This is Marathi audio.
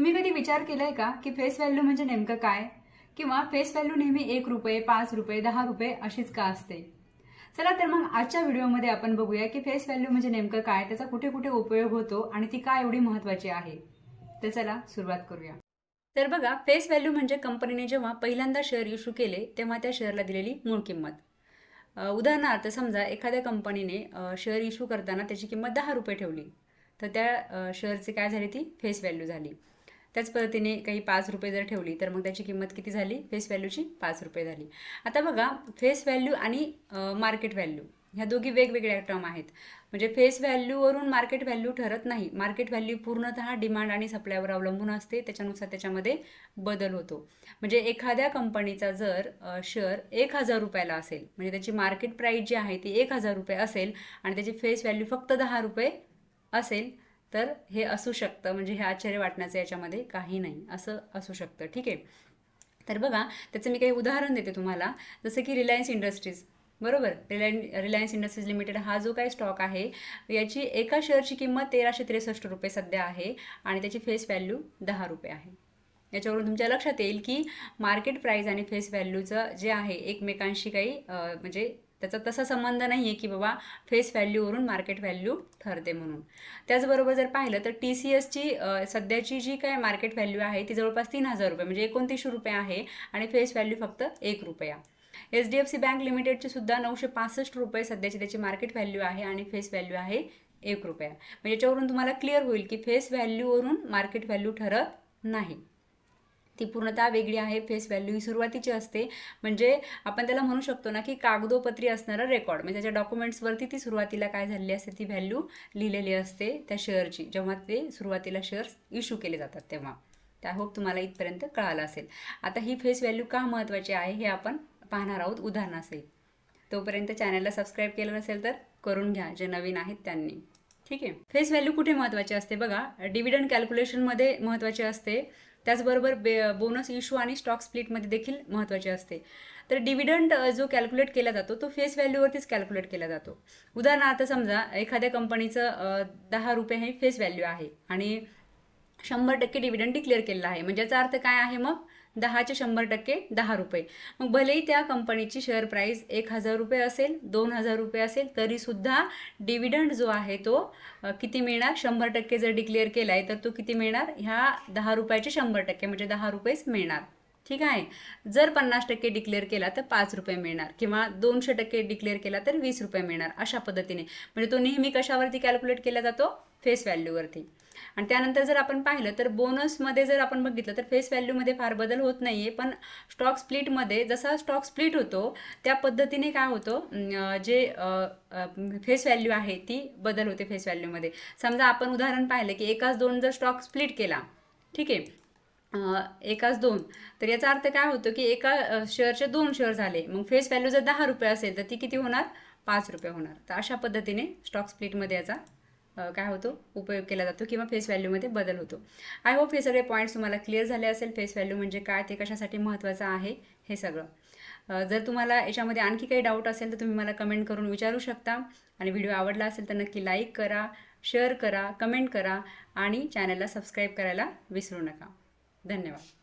तुम्ही कधी विचार केलाय का की फेस व्हॅल्यू म्हणजे नेमकं काय? किंवा फेस व्हॅल्यू नेहमी एक रुपये पाच रुपये दहा रुपये अशीच का असते? चला तर मग आजच्या व्हिडिओमध्ये आपण बघूया की फेस व्हॅल्यू म्हणजे नेमकं काय त्याचा कुठे कुठे उपयोग होतो आणि ती का एवढी महत्वाची आहे. तर चला सुरुवात करूया. तर बघा फेस व्हॅल्यू म्हणजे कंपनीने जेव्हा पहिल्यांदा शेअर इश्यू केले तेव्हा त्या शेअरला दिलेली मूळ किंमत. उदाहरणार्थ समजा एखाद्या कंपनीने शेअर इश्यू करताना त्याची किंमत दहा रुपये ठेवली. तर त्या शेअरची काय झाली ती? फेस व्हॅल्यू झाली. त्याच पद्धतीने काही पाच रुपये जर ठेवली तर मग त्याची किंमत किती झाली? फेस व्हॅल्यूची पाच रुपये झाली. आता बघा फेस व्हॅल्यू आणि मार्केट व्हॅल्यू ह्या दोघी वेगवेगळ्या टर्म आहेत. म्हणजे फेस व्हॅल्यूवरून मार्केट व्हॅल्यू ठरत नाही. मार्केट व्हॅल्यू पूर्णतः डिमांड आणि सप्लायवर अवलंबून असते. त्याच्यानुसार त्याच्यामध्ये बदल होतो. म्हणजे एखाद्या कंपनीचा जर शेअर एक हजार रुपयाला असेल म्हणजे त्याची मार्केट प्राईस जी आहे ती एक हजार रुपये असेल आणि त्याची फेस व्हॅल्यू फक्त दहा रुपये असेल तर हे असू शकतं म्हणजे हे आश्चर्य वाटण्याचं याच्यामध्ये काही नाही असं असू शकतं ठीक आहे? तर बघा त्याचं मी काही उदाहरण देते तुम्हाला. जसं की रिलायन्स इंडस्ट्रीज बरोबर? रिलायन रिलायन्स इंडस्ट्रीज लिमिटेड हा जो काही स्टॉक आहे याची एका शेअरची किंमत तेराशे त्रेसष्ट रुपये सध्या आहे आणि त्याची फेस व्हॅल्यू दहा रुपये आहे. याच्यावरून तुमच्या लक्षात येईल की मार्केट प्राईज आणि फेस व्हॅल्यूचं जे आहे एकमेकांशी काही म्हणजे त्याचा तसा संबंध नाही आहे की बाबा फेस व्हॅल्यूवरून मार्केट व्हॅल्यू ठरते म्हणून. त्याचबरोबर जर पाहिलं तर टी सी एसची सध्याची जी काय मार्केट व्हॅल्यू आहे ती जवळपास तीन हजार रुपये म्हणजे एकोणतीसशे रुपये आहे आणि फेस व्हॅल्यू फक्त एक रुपया. H D F C bank लिमिटेडची सुद्धा नऊशे पासष्ट रुपये सध्याची त्याची मार्केट व्हॅल्यू आहे आणि फेस व्हॅल्यू आहे एक रुपया. म्हणजे याच्यावरून तुम्हाला क्लिअर होईल की फेस व्हॅल्यूवरून मार्केट व्हॅल्यू ठरत नाही. ती पूर्णतः वेगळी आहे फेस व्हॅल्यू ही सुरुवातीची असते. म्हणजे आपण त्याला म्हणू शकतो ना की कागदोपत्री असणारा रेकॉर्ड म्हणजे त्याच्या डॉक्युमेंट्सवरती ती सुरुवातीला काय झालेली असते ती व्हॅल्यू लिहिलेली असते त्या शेअरची जेव्हा ते सुरुवातीला शेअर्स इश्यू केले जातात तेव्हा. त्या होप तुम्हाला इथपर्यंत कळालं असेल. आता ही फेस व्हॅल्यू का महत्त्वाची आहे हे आपण पाहणार आहोत. उदाहरणासहित तोपर्यंत चॅनलला सबस्क्राईब केलं नसेल तर करून घ्या. जे नवीन आहेत त्यांनी. ठीक आहे? फेस व्हॅल्यू कुठे महत्त्वाची असते? बघा डिव्हिडंड कॅल्क्युलेशनमध्ये महत्त्वाची असते. त्याचबरोबर बे बोनस इश्यू आणि स्टॉक स्प्लिटमध्ये देखील महत्त्वाचे असते. तर डिव्हिडंड जो कॅल्क्युलेट केला जातो तो फेस व्हॅल्यूवरतीच कॅल्क्युलेट केला जातो. उदाहरणार्थ समजा एखाद्या कंपनीचं दहा रुपये हे फेस व्हॅल्यू आहे आणि शंभर टक्के डिव्हिडंड डिक्लेअर केलेला आहे. म्हणजे याचा अर्थ काय आहे मग? दहाचे शंभर टक्के दहा रुपये. मग भलेही त्या कंपनीची शेअर प्राईस एक हजार रुपये असेल दोन हजार रुपये असेल तरीसुद्धा डिव्हिडंड जो आहे तो किती मिळणार? शंभर टक्के जर डिक्लेअर केला आहे तर तो किती मिळणार? ह्या दहा रुपयाचे शंभर टक्के म्हणजे दहा रुपयेच मिळणार. ठीक आहे? जर पन्नास टक्के डिक्लेअर केला तर पाच रुपये मिळणार. किंवा दोनशे टक्के डिक्लेअर केला तर वीस रुपये मिळणार अशा पद्धतीने. म्हणजे तो नेहमी कशावरती कॅल्क्युलेट केला जातो? फेस व्हॅल्यूवरती आणि त्यानंतर जर आपण पाहिलं तर बोनसमध्ये जर आपण बघितलं तर फेस व्हॅल्यूमध्ये फार बदल होत नाही आहे पण स्टॉक स्प्लिटमध्ये जसा स्टॉक स्प्लिट होतो त्या पद्धतीने काय होतं? जे फेस व्हॅल्यू आहे ती बदल होते फेस व्हॅल्यूमध्ये समजा आपण उदाहरण पाहिलं की एकाच दोन जर स्टॉक स्प्लिट केला ठीक आहे? एकाच दोन. तर याचा अर्थ काय होतो की एका शेअरचे दोन शेअर झाले. मग फेस व्हॅल्यू जर दहा रुपये असेल तर ती किती होणार? पाच रुपये होणार. तर अशा पद्धतीने स्टॉक स्प्लिटमध्ये याचा काय होतो? उपयोग केला जातो किंवा फेस व्हॅल्यूमध्ये बदल होतो. आय होप हे सगळे पॉईंट्स तुम्हाला क्लिअर झाले असेल. फेस व्हॅल्यू म्हणजे काय? ते कशासाठी महत्त्वाचं आहे? हे सगळं. जर तुम्हाला याच्यामध्ये आणखी काही डाऊट असेल तर तुम्ही मला कमेंट करून विचारू शकता. आणि व्हिडिओ आवडला असेल तर नक्की लाईक करा शेअर करा कमेंट करा आणि चॅनलला सबस्क्राईब करायला विसरू नका. धन्यवाद